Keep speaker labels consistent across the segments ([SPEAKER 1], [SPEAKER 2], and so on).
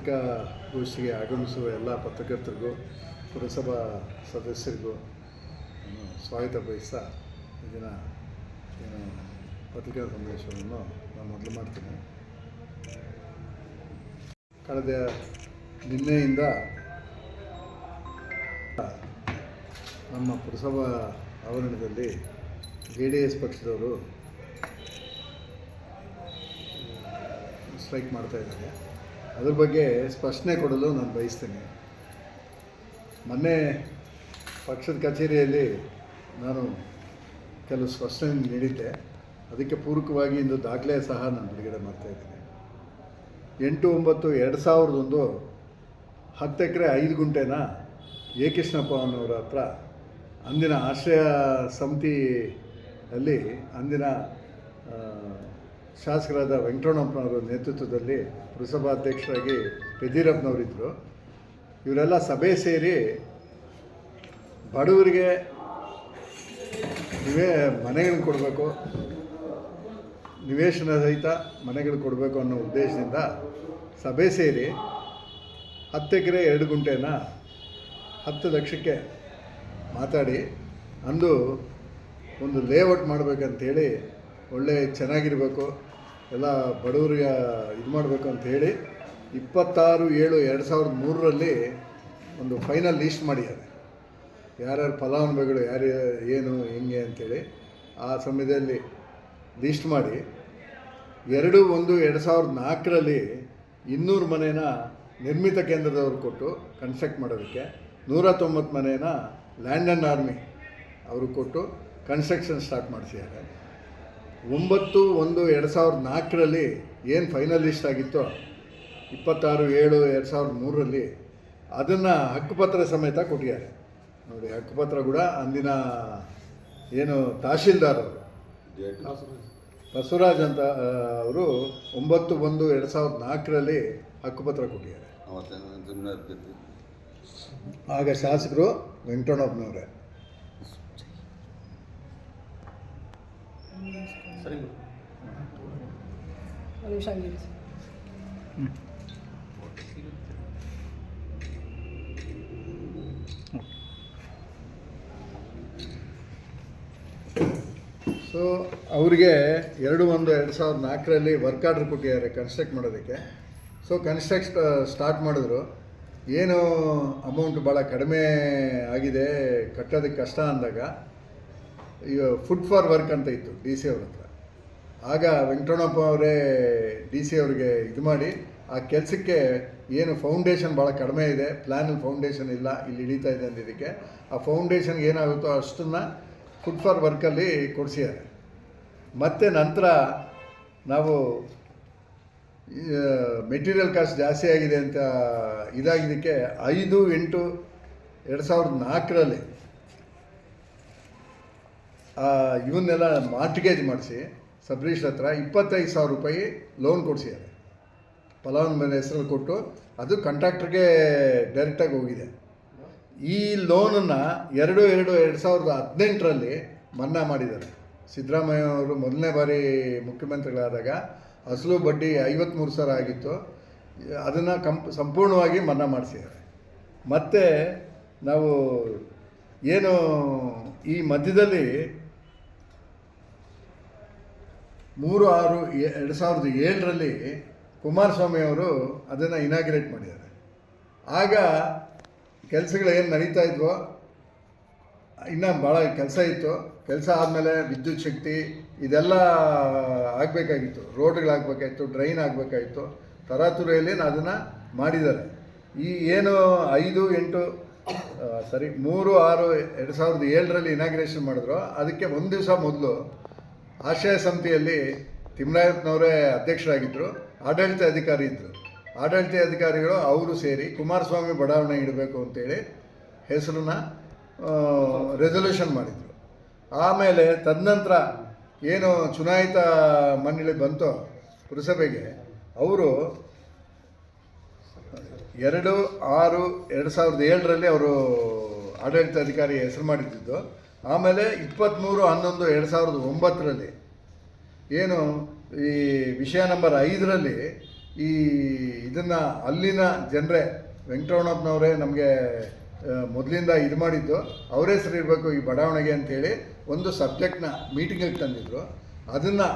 [SPEAKER 1] ಪತ್ರಿಕಾಗೋಷ್ಠಿಗೆ ಆಗಮಿಸುವ ಎಲ್ಲ ಪತ್ರಕರ್ತರಿಗೂ, ಪುರಸಭಾ ಸದಸ್ಯರಿಗೂ ಸ್ವಾಗತ ಬಯಸ್ತಾ ಇದನ್ನ ಏನು ಪತ್ರಿಕಾ ಸಂದೇಶವನ್ನು ನಾನು ಮೊದಲು ಮಾಡ್ತೀನಿ. ಕಳೆದ ನಿನ್ನೆಯಿಂದ ನಮ್ಮ ಪುರಸಭಾ ಆವರಣದಲ್ಲಿ ಜೆ ಡಿ ಎಸ್ ಪಕ್ಷದವರು ಸ್ಟ್ರೈಕ್ ಮಾಡ್ತಾ ಇದ್ದಾರೆ. ಅದ್ರ ಬಗ್ಗೆ ಸ್ಪಷ್ಟನೆ ಕೊಡಲು ನಾನು ಬಯಸ್ತೇನೆ. ಮೊನ್ನೆ ಪಕ್ಷದ ಕಚೇರಿಯಲ್ಲಿ ನಾನು ಕೆಲವು ಸ್ಪಷ್ಟನೆ ನೀಡಿದ್ದೆ. ಅದಕ್ಕೆ ಪೂರಕವಾಗಿ ಇಂದು ದಾಖಲೆ ಸಹ ನಾನು ಬಿಡುಗಡೆ ಮಾಡ್ತಾ ಇದ್ದೀನಿ. ಎಂಟು ಒಂಬತ್ತು ಎರಡು ಸಾವಿರದೊಂದು ಹತ್ತು ಎಕರೆ ಐದು ಗುಂಟೆನ ಎ ಕೃಷ್ಣಪ್ಪ ಅನ್ನೋರ ಹತ್ರ ಅಂದಿನ ಆಶ್ರಯ ಸಮಿತಿಯಲ್ಲಿ ಅಂದಿನ ಶಾಸಕರಾದ ವೆಂಕಟರಮಣಪ್ಪನವರ ನೇತೃತ್ವದಲ್ಲಿ ಪುರಸಭಾಧ್ಯಕ್ಷರಾಗಿ ಯಡಿಯೂರಪ್ಪನವರಿದ್ದರು ಇವರೆಲ್ಲ ಸಭೆ ಸೇರಿ ಬಡವರಿಗೆ ನೀವೇ ಮನೆಗಳನ್ನು ಕೊಡಬೇಕು, ನಿವೇಶನ ಸಹಿತ ಮನೆಗಳು ಕೊಡಬೇಕು ಅನ್ನೋ ಉದ್ದೇಶದಿಂದ ಸಭೆ ಸೇರಿ ಹತ್ತು ಎಕರೆ ಎರಡು ಗುಂಟೆನ ಹತ್ತು ಲಕ್ಷಕ್ಕೆ ಮಾತಾಡಿ ಅಂದು ಒಂದು ಲೇಔಟ್ ಮಾಡಬೇಕಂತೇಳಿ ಒಳ್ಳೆ ಚೆನ್ನಾಗಿರಬೇಕು, ಎಲ್ಲ ಬಡವರಿಗೆ ಇದು ಮಾಡಬೇಕು ಅಂತ ಹೇಳಿ ಇಪ್ಪತ್ತಾರು ಏಳು ಎರಡು ಸಾವಿರದ ಮೂರರಲ್ಲಿ ಒಂದು ಫೈನಲ್ ಲೀಸ್ಟ್ ಮಾಡಿದ್ದಾರೆ. ಯಾರ್ಯಾರು ಫಲಾನುಭವಿಗಳು, ಯಾರು ಏನು, ಹೆಂಗೆ ಅಂತೇಳಿ ಆ ಸಮಯದಲ್ಲಿ ಲೀಸ್ಟ್ ಮಾಡಿ ಎರಡು ಒಂದು ಎರಡು ಸಾವಿರದ ನಾಲ್ಕರಲ್ಲಿ ಇನ್ನೂರು ಮನೇನ ನಿರ್ಮಿತ ಕೇಂದ್ರದವ್ರು ಕೊಟ್ಟು ಕನ್ಸ್ಟ್ರಕ್ಟ್ ಮಾಡೋದಕ್ಕೆ, ನೂರ ತೊಂಬತ್ತು ಮನೇನ ಲ್ಯಾಂಡ್ ಆ್ಯಂಡ್ ಆರ್ಮಿ ಅವರು ಕೊಟ್ಟು ಕನ್ಸ್ಟ್ರಕ್ಷನ್ ಸ್ಟಾರ್ಟ್ ಮಾಡಿಸಿದ್ದಾರೆ. ಒಂಬತ್ತು, ಒಂದು, ಎರಡು ಸಾವಿರದ ನಾಲ್ಕರಲ್ಲಿ ಏನು ಫೈನಲಿಸ್ಟ್ ಆಗಿತ್ತೋ, ಇಪ್ಪತ್ತಾರು, ಏಳು, ಎರಡು ಸಾವಿರದ ಮೂರರಲ್ಲಿ ಅದನ್ನು ಹಕ್ಕುಪತ್ರ ಸಮೇತ ಕೊಟ್ಟಿದ್ದಾರೆ. ನೋಡಿ, ಹಕ್ಕುಪತ್ರ ಕೂಡ ಅಂದಿನ ಏನು ತಹಶೀಲ್ದಾರ್ ಬಸವರಾಜ್ ಅಂತ ಅವರು ಒಂಬತ್ತು, ಒಂದು, ಎರಡು ಸಾವಿರದ ನಾಲ್ಕರಲ್ಲಿ ಹಕ್ಕುಪತ್ರ ಕೊಟ್ಟಿದ್ದಾರೆ. ಆಗ ಶಾಸಕರು ವೆಂಕಟಣ್ಣಪ್ಪನವರೇ
[SPEAKER 2] ಒಂದು ನಿಮಿಷ ಹಂಗೆ ಇರಿ.
[SPEAKER 1] ಸೊ ಅವರಿಗೆ ಎರಡು ಒಂದು ಎರಡು ಸಾವಿರದ ನಾಲ್ಕರಲ್ಲಿ ವರ್ಕ್ ಆರ್ಡರ್ ಕೊಟ್ಟಿದ್ದಾರೆ ಕನ್ಸ್ಟ್ರಕ್ಟ್ ಮಾಡೋದಕ್ಕೆ. ಸೊ ಕನ್ಸ್ಟ್ರಕ್ಟ್ ಸ್ಟಾರ್ಟ್ ಮಾಡಿದ್ರು. ಏನು ಅಮೌಂಟ್ ಭಾಳ ಕಡಿಮೆ ಆಗಿದೆ ಕಟ್ಟೋದಕ್ಕೆ ಕಷ್ಟ ಅಂದಾಗ ಈಗ ಫುಡ್ ಫಾರ್ ವರ್ಕ್ ಅಂತ ಇತ್ತು ಡಿ ಸಿ ಅವ್ರ ಹತ್ರ ಆಗ ವೆಂಕಟಣ್ಣಪ್ಪ ಅವರೇ ಡಿ ಸಿ ಅವರಿಗೆ ಇದು ಮಾಡಿ, ಆ ಕೆಲಸಕ್ಕೆ ಏನು ಫೌಂಡೇಶನ್ ಭಾಳ ಕಡಿಮೆ ಇದೆ ಪ್ಲ್ಯಾನಲ್ಲಿ ಫೌಂಡೇಶನ್ ಇಲ್ಲ, ಇಲ್ಲಿ ಹಿಡಿತಾ ಇದೆ ಅಂದಿದ್ದಕ್ಕೆ, ಆ ಫೌಂಡೇಶನ್ಗೆ ಏನಾಗುತ್ತೋ ಅಷ್ಟನ್ನು ಫುಡ್ ಫಾರ್ ವರ್ಕಲ್ಲಿ ಕೊಡಿಸಿದ್ದಾರೆ. ಮತ್ತು ನಂತರ ನಾವು ಮೆಟೀರಿಯಲ್ ಕಾಸ್ಟ್ ಜಾಸ್ತಿ ಆಗಿದೆ ಅಂತ ಇದಾಗಿದ್ದಕ್ಕೆ ಐದು ಎಂಟು ಎರಡು ಸಾವಿರದ ನಾಲ್ಕರಲ್ಲಿ ಇವನ್ನೆಲ್ಲ ಮಾರ್ಟಿಗೇಜ್ ಮಾಡಿಸಿ ಸಬ್ರಿಷ್ ಹತ್ರ ಇಪ್ಪತ್ತೈದು ಸಾವಿರ ರೂಪಾಯಿ ಲೋನ್ ಕೊಡಿಸಿದ್ದಾರೆ. ಫಲಾನುಭವಿ ಹೆಸರಲ್ಲಿ ಕೊಟ್ಟು ಅದು ಕಂಟ್ರಾಕ್ಟ್ರಿಗೆ ಡೈರೆಕ್ಟಾಗಿ ಹೋಗಿದೆ. ಈ ಲೋನನ್ನು ಎರಡು ಎರಡು ಎರಡು ಸಾವಿರದ ಹದಿನೆಂಟರಲ್ಲಿ ಮನ್ನಾ ಮಾಡಿದ್ದಾರೆ. ಸಿದ್ದರಾಮಯ್ಯ ಅವರು ಮೊದಲನೇ ಬಾರಿ ಮುಖ್ಯಮಂತ್ರಿಗಳಾದಾಗ ಅಸಲು ಬಡ್ಡಿ ಐವತ್ತ್ಮೂರು ಸಾವಿರ ಆಗಿತ್ತು. ಅದನ್ನು ಕಂಪ್, ಸಂಪೂರ್ಣವಾಗಿ ಮನ್ನಾ ಮಾಡಿಸಿದ್ದಾರೆ. ಮತ್ತು ನಾವು ಏನು ಈ ಮಧ್ಯದಲ್ಲಿ ಮೂರು ಆರು ಎರಡು ಸಾವಿರದ ಏಳರಲ್ಲಿ ಕುಮಾರಸ್ವಾಮಿ ಅವರು ಅದನ್ನು ಇನಾಗ್ರೇಟ್ ಮಾಡಿದ್ದಾರೆ. ಆಗ ಕೆಲಸಗಳು ಏನು ನಡೀತಾ ಇದ್ವೋ, ಇನ್ನೂ ಭಾಳ ಕೆಲಸ ಇತ್ತು. ಕೆಲಸ ಆದಮೇಲೆ ವಿದ್ಯುತ್ ಶಕ್ತಿ ಇದೆಲ್ಲ ಆಗಬೇಕಾಗಿತ್ತು. ರೋಡ್ಗಳಾಗಬೇಕಾಗಿತ್ತು ಡ್ರೈನ್ ಆಗಬೇಕಾಗಿತ್ತು ತರಾತುರಿಯಲ್ಲಿ ಅದನ್ನು ಮಾಡಿದ್ದಾರೆ. ಈ ಏನು ಐದು, ಎಂಟು ಸರಿ, ಮೂರು, ಆರು, ಎರಡು ಸಾವಿರದ ಏಳರಲ್ಲಿ ಇನಾಗ್ರೇಷನ್ ಮಾಡಿದ್ರು. ಅದಕ್ಕೆ ಒಂದು ದಿವಸ ಮೊದಲು ಆಶ್ರಯ ಸಮಿತಿಯಲ್ಲಿ ತಿಮ್ಮರಾಯಪ್ಪನವರೇ ಅಧ್ಯಕ್ಷರಾಗಿದ್ದರು ಆಡಳಿತ ಅಧಿಕಾರಿ ಇದ್ದರು ಆಡಳಿತ ಅಧಿಕಾರಿಗಳು ಅವರು ಸೇರಿ ಕುಮಾರಸ್ವಾಮಿ ಬಡಾವಣೆ ಇಡಬೇಕು ಅಂತೇಳಿ ಹೆಸರನ್ನ ರೆಸೊಲ್ಯೂಷನ್ ಮಾಡಿದರು. ಆಮೇಲೆ ತದನಂತರ ಏನು ಚುನಾಯಿತ ಮಂಡಳಿ ಬಂತೋ ಪುರಸಭೆಗೆ, ಅವರು ಎರಡು, ಆರು, ಎರಡು ಸಾವಿರದ ಏಳರಲ್ಲಿ ಅವರು ಆಡಳಿತ ಅಧಿಕಾರಿ ಹೆಸರು ಮಾಡಿದ್ದು ಆಮೇಲೆ ಇಪ್ಪತ್ತ್ಮೂರು ಹನ್ನೊಂದು, ಎರಡು ಸಾವಿರದ ಒಂಬತ್ತರಲ್ಲಿ ಏನು ಈ ವಿಷಯ ನಂಬರ್ ಐದರಲ್ಲಿ ಈ ಇದನ್ನು ಅಲ್ಲಿನ ಜನರೇ ವೆಂಕಟರಮಣಪ್ಪನವರೇ ನಮಗೆ ಮೊದಲಿಂದ ಇದು ಮಾಡಿದ್ದು. ಅವರೇ ಸರಿ ಇರಬೇಕು ಈ ಬಡಾವಣೆಗೆ ಅಂತೇಳಿ ಒಂದು ಸಬ್ಜೆಕ್ಟ್ನ ಮೀಟಿಂಗಿಗೆ ತಂದಿದ್ರು. ಅದನ್ನು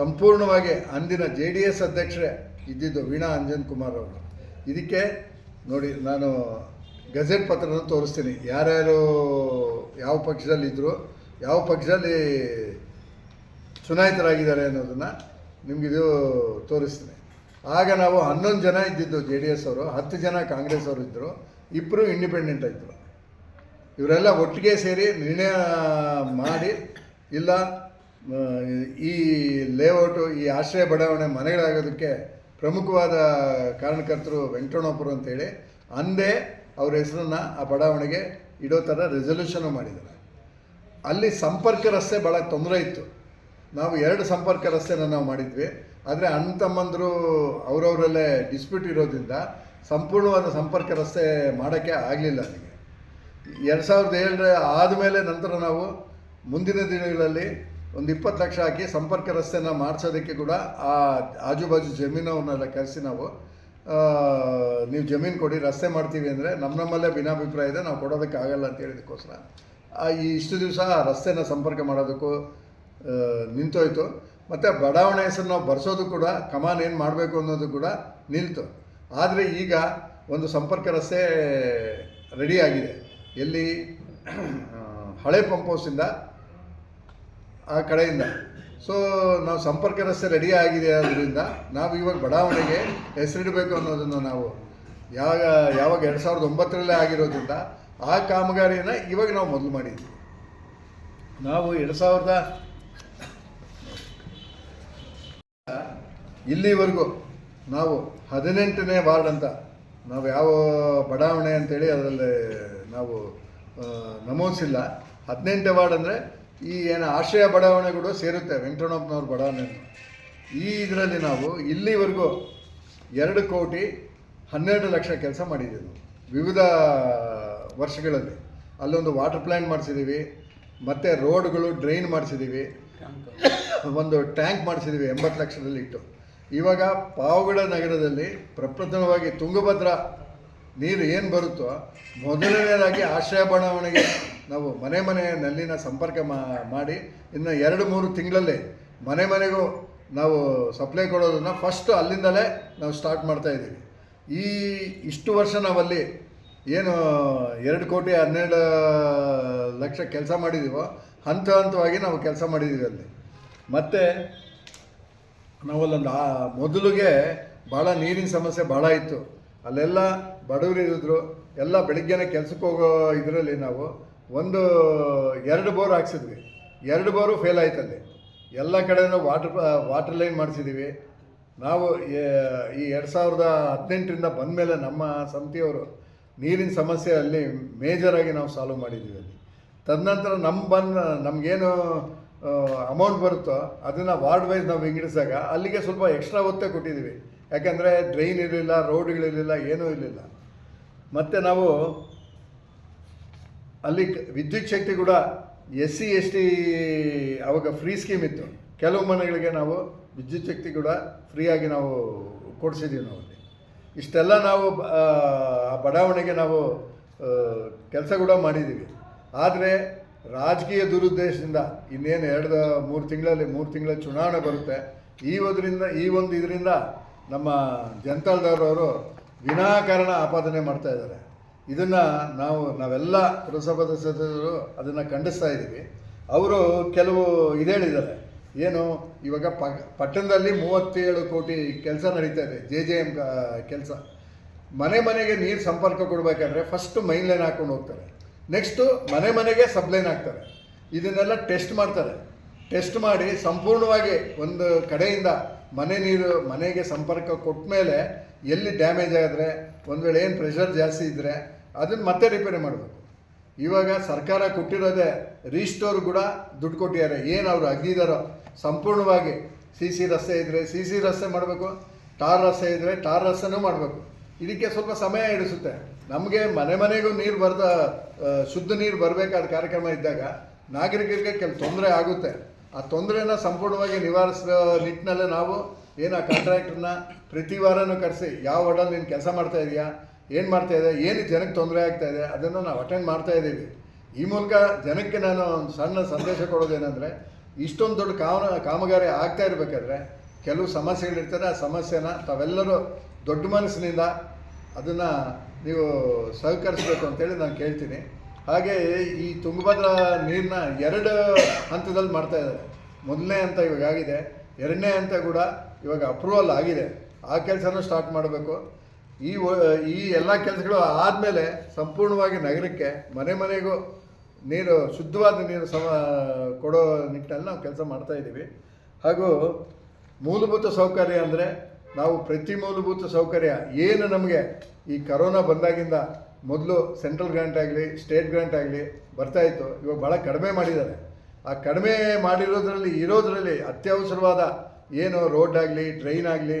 [SPEAKER 1] ಸಂಪೂರ್ಣವಾಗಿ ಅಂದಿನ ಜೆ ಡಿ ಎಸ್ ಅಧ್ಯಕ್ಷರೇ ಇದ್ದಿದ್ದು ವೀಣಾ ಅಂಜನ್ ಕುಮಾರ್ ಅವರು. ಇದಕ್ಕೆ ನೋಡಿ, ನಾನು ಗಜೆಟ್ ಪತ್ರನ ತೋರಿಸ್ತೀನಿ. ಯಾರ್ಯಾರು ಯಾವ ಪಕ್ಷದಲ್ಲಿದ್ದರು ಯಾವ ಪಕ್ಷದಲ್ಲಿ ಚುನಾಯಿತರಾಗಿದ್ದಾರೆ ಅನ್ನೋದನ್ನು ನಿಮಗಿದು ತೋರಿಸ್ತೀನಿ. ಆಗ ನಾವು ಹನ್ನೊಂದು ಜನ ಇದ್ದಿದ್ದು ಜೆ ಡಿ ಎಸ್ ಅವರು, ಹತ್ತು ಜನ ಕಾಂಗ್ರೆಸ್ ಅವರು ಇದ್ದರು ಇಬ್ಬರು ಇಂಡಿಪೆಂಡೆಂಟ್ ಇದ್ದರು ಇವರೆಲ್ಲ ಒಟ್ಟಿಗೆ ಸೇರಿ ನಿರ್ಣಯ ಮಾಡಿ, ಇಲ್ಲ ಈ ಲೇಔಟು ಈ ಆಶ್ರಯ ಬಡಾವಣೆ ಮನೆಗಳಾಗೋದಕ್ಕೆ ಪ್ರಮುಖವಾದ ಕಾರಣಕರ್ತರು ವೆಂಕಟಣಪುರ ಅಂತೇಳಿ ಅಂದೇ ಅವ್ರ ಹೆಸರನ್ನು ಆ ಬಡಾವಣೆಗೆ ಇಡೋ ಥರ ರೆಸಲ್ಯೂಷನು ಮಾಡಿದ್ದಾರೆ. ಅಲ್ಲಿ ಸಂಪರ್ಕ ರಸ್ತೆ ಭಾಳ ತೊಂದರೆ ಇತ್ತು. ನಾವು ಎರಡು ಸಂಪರ್ಕ ರಸ್ತೆನ ನಾವು ಮಾಡಿದ್ವಿ. ಆದರೆ ಅಣ್ಣ ತಮ್ಮಂದರು ಅವರವರಲ್ಲೇ ಡಿಸ್ಪ್ಯೂಟ್ ಇರೋದ್ರಿಂದ ಸಂಪೂರ್ಣವಾದ ಸಂಪರ್ಕ ರಸ್ತೆ ಮಾಡೋಕ್ಕೆ ಆಗಲಿಲ್ಲ ನನಗೆ ಎರಡು ಸಾವಿರದ ಏಳರ ಆದಮೇಲೆ ನಂತರ ನಾವು ಮುಂದಿನ ದಿನಗಳಲ್ಲಿ ಒಂದು ಇಪ್ಪತ್ತು ಲಕ್ಷ ಹಾಕಿ ಸಂಪರ್ಕ ರಸ್ತೆನ ಮಾಡಿಸೋದಕ್ಕೆ ಕೂಡ ಆ ಆಜುಬಾಜು ಜಮೀನವ್ರನ್ನೆಲ್ಲ ಕರೆಸಿ ನಾವು ನೀವು ಜಮೀನು ಕೊಡಿ, ರಸ್ತೆ ಮಾಡ್ತೀವಿ ಅಂದರೆ ನಮ್ಮ ನಮ್ಮಲ್ಲೇ ಭಿನ್ನಾಭಿಪ್ರಾಯ ಇದೆ, ನಾವು ಕೊಡೋದಕ್ಕೆ ಆಗಲ್ಲ ಅಂತ ಹೇಳಿದಕ್ಕೋಸ್ಕರ ಈ ಇಷ್ಟು ದಿವಸ ರಸ್ತೆನ ಸಂಪರ್ಕ ಮಾಡೋದಕ್ಕೂ ನಿಂತೋಯ್ತು. ಮತ್ತು ಬಡಾವಣೆ ಹೆಸರು ನಾವು ಬರ್ಸೋದು ಕೂಡ, ಕಮಾನ್ ಏನು ಮಾಡಬೇಕು ಅನ್ನೋದು ಕೂಡ ನಿಲ್ತು. ಆದರೆ ಈಗ ಒಂದು ಸಂಪರ್ಕ ರಸ್ತೆ ರೆಡಿ ಆಗಿದೆ. ಎಲ್ಲಿ ಹಳೆ ಪಂಪ್ ಹೌಸಿಂದ ಆ ಕಡೆಯಿಂದ. ಸೊ ನಾವು ಸಂಪರ್ಕ ರಸ್ತೆ ರೆಡಿ ಆಗಿದೆ ಆದ್ದರಿಂದ ನಾವು ಇವಾಗ ಬಡಾವಣೆಗೆ ಹೆಸರಿಡಬೇಕು ಅನ್ನೋದನ್ನು ನಾವು ಯಾವಾಗ ಯಾವಾಗ ಎರಡು ಸಾವಿರದ ಒಂಬತ್ತರಲ್ಲೇ ಆಗಿರೋದ್ರಿಂದ ಆ ಕಾಮಗಾರಿಯನ್ನು ಇವಾಗ ನಾವು ಮೊದಲು ಮಾಡಿದ್ವಿ. ನಾವು ಎರಡು ಸಾವಿರದ ಇಲ್ಲಿವರೆಗೂ ನಾವು ಹದಿನೆಂಟನೇ ವಾರ್ಡ್ ಅಂತ ನಾವು ಯಾವ ಬಡಾವಣೆ ಅಂತೇಳಿ ಅದರಲ್ಲಿ ನಾವು ನಮೂದಿಸಿಲ್ಲ. ಹದಿನೆಂಟನೇ ವಾರ್ಡ್ ಅಂದರೆ ಈ ಏನು ಆಶ್ರಯ ಬಡಾವಣೆಗಳು ಸೇರುತ್ತೆ ವೆಂಕಟಣಪ್ಪನವ್ರ ಬಡಾವಣೆ. ಈ ಇದರಲ್ಲಿ ನಾವು ಇಲ್ಲಿವರೆಗೂ ಎರಡು ಕೋಟಿ ಹನ್ನೆರಡು ಲಕ್ಷ ಕೆಲಸ ಮಾಡಿದ್ದೀವಿ. ವಿವಿಧ ವರ್ಷಗಳಲ್ಲಿ. ಅಲ್ಲೊಂದು ವಾಟರ್ ಪ್ಲ್ಯಾಂಟ್ ಮಾಡಿಸಿದ್ದೀವಿ, ಮತ್ತು ರೋಡ್ಗಳು ಡ್ರೈನ್ ಮಾಡಿಸಿದ್ದೀವಿ. ಒಂದು ಟ್ಯಾಂಕ್ ಮಾಡಿಸಿದ್ದೀವಿ ಎಂಬತ್ತು ಲಕ್ಷದಲ್ಲಿ ಇಟ್ಟು. ಇವಾಗ ಪಾವಗಡ ನಗರದಲ್ಲಿ ಪ್ರಪ್ರಥಮವಾಗಿ ತುಂಗಭದ್ರಾ ನೀರು ಏನು ಬರುತ್ತೋ ಮೊದಲನೇದಾಗಿ ಆಶ್ರಯ ಬಡಾವಣೆಗೆ ನಾವು ಮನೆ ಮನೆ ನಲ್ಲಿನ ಸಂಪರ್ಕ ಮಾಡಿ ಇನ್ನು ಎರಡು ಮೂರು ತಿಂಗಳಲ್ಲಿ ಮನೆ ಮನೆಗೂ ನಾವು ಸಪ್ಲೈ ಕೊಡೋದನ್ನು ಫಸ್ಟ್ ಅಲ್ಲಿಂದಲೇ ನಾವು ಸ್ಟಾರ್ಟ್ ಮಾಡ್ತಾ ಇದ್ದೀವಿ. ಈ ಇಷ್ಟು ವರ್ಷ ನಾವಲ್ಲಿ ಏನು ಎರಡು ಕೋಟಿ ಹನ್ನೆರಡು ಲಕ್ಷ ಕೆಲಸ ಮಾಡಿದ್ದೀವೋ ಹಂತ ಹಂತವಾಗಿ ನಾವು ಕೆಲಸ ಮಾಡಿದ್ದೀವಿ ಅಲ್ಲಿ. ಮತ್ತು ನಾವಲ್ಲೊಂದು ಆ ಮೊದಲಿಗೆ ಭಾಳ ನೀರಿನ ಸಮಸ್ಯೆ ಭಾಳ ಇತ್ತು. ಅಲ್ಲೆಲ್ಲ ಬಡವರು ಇರಿದ್ರು ಎಲ್ಲ ಬೆಳಿಗ್ಗೆನೆ ಕೆಲಸಕ್ಕೆ ಹೋಗೋ ಇದರಲ್ಲಿ ನಾವು ಒಂದು, ಎರಡು ಬೋರ್ ಹಾಕ್ಸಿದ್ವಿ. ಎರಡು ಬೋರು ಫೇಲ್ ಆಯ್ತಲ್ಲಿ. ಎಲ್ಲ ಕಡೆನೂ ವಾಟರ್ ವಾಟರ್ ಲೈನ್ ಮಾಡಿಸಿದ್ದೀವಿ ನಾವು ಈ ಎರಡು ಸಾವಿರದ ಹದಿನೆಂಟರಿಂದ ಬಂದಮೇಲೆ ನಮ್ಮ ಸಮಿತಿಯವರು ನೀರಿನ ಸಮಸ್ಯೆ ಅಲ್ಲಿ ಮೇಜರಾಗಿ ನಾವು ಸಾಲ್ವ್ ಮಾಡಿದ್ದೀವಿ ಅಲ್ಲಿ. ತದನಂತರ ನಮ್ಮ ಬಂದು, ನಮಗೇನು ಅಮೌಂಟ್ ಬರುತ್ತೋ ಅದನ್ನು ವಾರ್ಡ್ ವೈಸ್ ನಾವು ವಿಂಗಡಿಸಿದಾಗ ಅಲ್ಲಿಗೆ ಸ್ವಲ್ಪ ಎಕ್ಸ್ಟ್ರಾ ಒತ್ತೆ ಕೊಟ್ಟಿದ್ದೀವಿ ಯಾಕೆಂದರೆ ಡ್ರೈನ್ ಇರಲಿಲ್ಲ ರೋಡ್ಗಳಿರಲಿಲ್ಲ ಏನೂ ಇರಲಿಲ್ಲ. ಮತ್ತು ನಾವು ಅಲ್ಲಿ ವಿದ್ಯುತ್ ಶಕ್ತಿ ಕೂಡ ಎಸ್ ಸಿ, ಎಸ್ ಟಿ ಅವಾಗ ಫ್ರೀ ಸ್ಕೀಮ್ ಇತ್ತು. ಕೆಲವು ಮನೆಗಳಿಗೆ ನಾವು ವಿದ್ಯುತ್ ಶಕ್ತಿ ಕೂಡ ಫ್ರೀಯಾಗಿ ನಾವು ಕೊಡಿಸಿದ್ದೀವಿ ನಾವು ಅಲ್ಲಿ. ಇಷ್ಟೆಲ್ಲ ನಾವು, ಆ, ಬಡಾವಣೆಗೆ ನಾವು ಕೆಲಸ ಕೂಡ ಮಾಡಿದ್ದೀವಿ ಆದರೆ ರಾಜಕೀಯ ದುರುದ್ದೇಶದಿಂದ ಇನ್ನೇನು ಎರಡು, ಮೂರು ತಿಂಗಳಲ್ಲಿ, ಮೂರು ತಿಂಗಳ ಚುನಾವಣೆ ಬರುತ್ತೆ. ಈ ಒಂದರಿಂದ, ಈ ಒಂದು ಇದರಿಂದ ನಮ್ಮ ಜನತಾದಳದವರು ವಿನಾಕಾರಣ ಆಪಾದನೆ ಮಾಡ್ತಾ ಇದ್ದಾರೆ. ಇದನ್ನು ನಾವು, ನಾವೆಲ್ಲ ಪುರಸಭಾದ ಸದಸ್ಯರು ಅದನ್ನು ಖಂಡಿಸ್ತಾ ಇದ್ದೀವಿ. ಅವರು ಕೆಲವು ಇದು ಹೇಳಿದ್ದಾರೆ. ಏನು, ಇವಾಗ ಪ, ಪಟ್ಟಣದಲ್ಲಿ ಮೂವತ್ತೇಳು ಕೋಟಿ ಕೆಲಸ ನಡೀತಾ ಇದೆ, ಜೆ ಜೆ ಎಂ ಕೆಲಸ. ಮನೆ ಮನೆಗೆ ನೀರು ಸಂಪರ್ಕ ಕೊಡಬೇಕಾದ್ರೆ ಫಸ್ಟು ಮೈನ್ ಲೈನ್ ಹಾಕ್ಕೊಂಡು ಹೋಗ್ತಾರೆ. ನೆಕ್ಸ್ಟು ಮನೆ ಮನೆಗೆ ಸಬ್ಲೈನ್ ಹಾಕ್ತಾರೆ. ಇದನ್ನೆಲ್ಲ ಟೆಸ್ಟ್ ಮಾಡ್ತಾರೆ. ಟೆಸ್ಟ್ ಮಾಡಿ ಸಂಪೂರ್ಣವಾಗಿ ಒಂದು ಕಡೆಯಿಂದ ಮನೆ ನೀರು, ಮನೆಗೆ ಸಂಪರ್ಕ ಕೊಟ್ಟ ಮೇಲೆ ಎಲ್ಲಿ ಡ್ಯಾಮೇಜ್ ಆದರೆ, ಒಂದು ವೇಳೆ ಏನು ಪ್ರೆಷರ್ ಜಾಸ್ತಿ ಇದ್ದರೆ ಅದನ್ನು ಮತ್ತೆ ರಿಪೇರಿ ಮಾಡಬೇಕು. ಇವಾಗ ಸರ್ಕಾರ ಕೊಟ್ಟಿರೋದೇ ರೀಸ್ಟೋರ್ ಕೂಡ ದುಡ್ಡು ಕೊಟ್ಟಿದ್ದಾರೆ. ಏನು ಅವರು ಅಗ್ದಿದಾರೋ ಸಂಪೂರ್ಣವಾಗಿ ಸಿ ಸಿ ರಸ್ತೆ ಇದ್ದರೆ ಸಿ ಸಿ ರಸ್ತೆ ಮಾಡಬೇಕು, ಟಾರ್ ರಸ್ತೆ ಇದ್ದರೆ ಟಾರ್ ರಸ್ತೆನೂ ಮಾಡಬೇಕು. ಇದಕ್ಕೆ ಸ್ವಲ್ಪ ಸಮಯ ಹಿಡಿಸುತ್ತೆ. ನಮಗೆ ಮನೆ ಮನೆಗೂ ನೀರು ಬರ್ದ ಶುದ್ಧ ನೀರು ಬರಬೇಕಾದ ಕಾರ್ಯಕ್ರಮ ಇದ್ದಾಗ ನಾಗರಿಕರಿಗೆ ಕೆಲವು ತೊಂದರೆ ಆಗುತ್ತೆ. ಆ ತೊಂದರೆನ ಸಂಪೂರ್ಣವಾಗಿ ನಿವಾರಿಸೋ ನಿಟ್ಟಿನಲ್ಲೇ ನಾವು ಏನು ಆ ಕಾಂಟ್ರಾಕ್ಟ್ರನ್ನ ಪ್ರತಿ ವಾರನೂ ಕರೆಸಿ, ಯಾವ ಒಡಲ್ ನೀನು ಕೆಲಸ ಮಾಡ್ತಾ ಇದೆಯಾ? ಏನು ಇದೆ? ಏನು ಜನಕ್ಕೆ ತೊಂದರೆ ಆಗ್ತಾ ಇದೆ? ಅದನ್ನು ನಾವು ಅಟೆಂಡ್ ಮಾಡ್ತಾ ಇದ್ದೀವಿ. ಈ ಮೂಲಕ ಜನಕ್ಕೆ ನಾನು ಒಂದು ಸಣ್ಣ ಸಂದೇಶ ಕೊಡೋದೇನೆಂದರೆ, ಇಷ್ಟೊಂದು ದೊಡ್ಡ ಕಾಮ ಕಾಮಗಾರಿ ಆಗ್ತಾ ಇರಬೇಕಾದ್ರೆ, ಕೆಲವು ಸಮಸ್ಯೆಗಳಿರ್ತಾರೆ ಆ ಸಮಸ್ಯೆನ ತಾವೆಲ್ಲರೂ ದೊಡ್ಡ ಮನಸ್ಸಿನಿಂದ ಅದನ್ನು ನೀವು ಸಹಕರಿಸಬೇಕು ಅಂತೇಳಿ ನಾನು ಕೇಳ್ತೀನಿ. ಹಾಗೆ ಈ ತುಂಗಭದ್ರಾ ನೀರನ್ನ ಎರಡು ಹಂತದಲ್ಲಿ ಮಾಡ್ತಾ ಇದ್ದಾರೆ. ಮೊದಲನೇ ಹಂತ ಇವಾಗ ಆಗಿದೆ. ಎರಡನೇ ಹಂತ ಕೂಡ ಇವಾಗ ಅಪ್ರೂವಲ್ ಆಗಿದೆ. ಆ ಕೆಲಸನೂ ಸ್ಟಾರ್ಟ್ ಮಾಡಬೇಕು. ಈ ಈ ಎಲ್ಲ ಕೆಲಸಗಳು ಆದಮೇಲೆ ಸಂಪೂರ್ಣವಾಗಿ ನಗರಕ್ಕೆ ಮನೆ ಮನೆಗೂ ನೀರು, ಶುದ್ಧವಾದ ನೀರು ಸಮ, ಕೊಡೋ ನಿಟ್ಟಿನಲ್ಲಿ ನಾವು ಕೆಲಸ ಮಾಡ್ತಾ ಇದ್ದೀವಿ. ಹಾಗೂ ಮೂಲಭೂತ ಸೌಕರ್ಯ ಅಂದರೆ ನಾವು ಪ್ರತಿ ಮೂಲಭೂತ ಸೌಕರ್ಯ ಏನು ನಮಗೆ ಈ ಕರೋನಾ ಬಂದಾಗಿಂದ ಮೊದಲು ಸೆಂಟ್ರಲ್ ಗ್ರಾಂಟ್ ಆಗಲಿ, ಸ್ಟೇಟ್ ಗ್ರಾಂಟ್ ಆಗಲಿ ಬರ್ತಾಯಿತ್ತು ಇವಾಗ ಭಾಳ ಕಡಿಮೆ ಮಾಡಿದ್ದಾರೆ. ಆ ಕಡಿಮೆ ಮಾಡಿರೋದ್ರಲ್ಲಿ ಇರೋದರಲ್ಲಿ ಅತ್ಯವಸರವಾದ ಏನು ರೋಡ್ ಆಗಲಿ, ಡ್ರೈನ್ ಆಗಲಿ,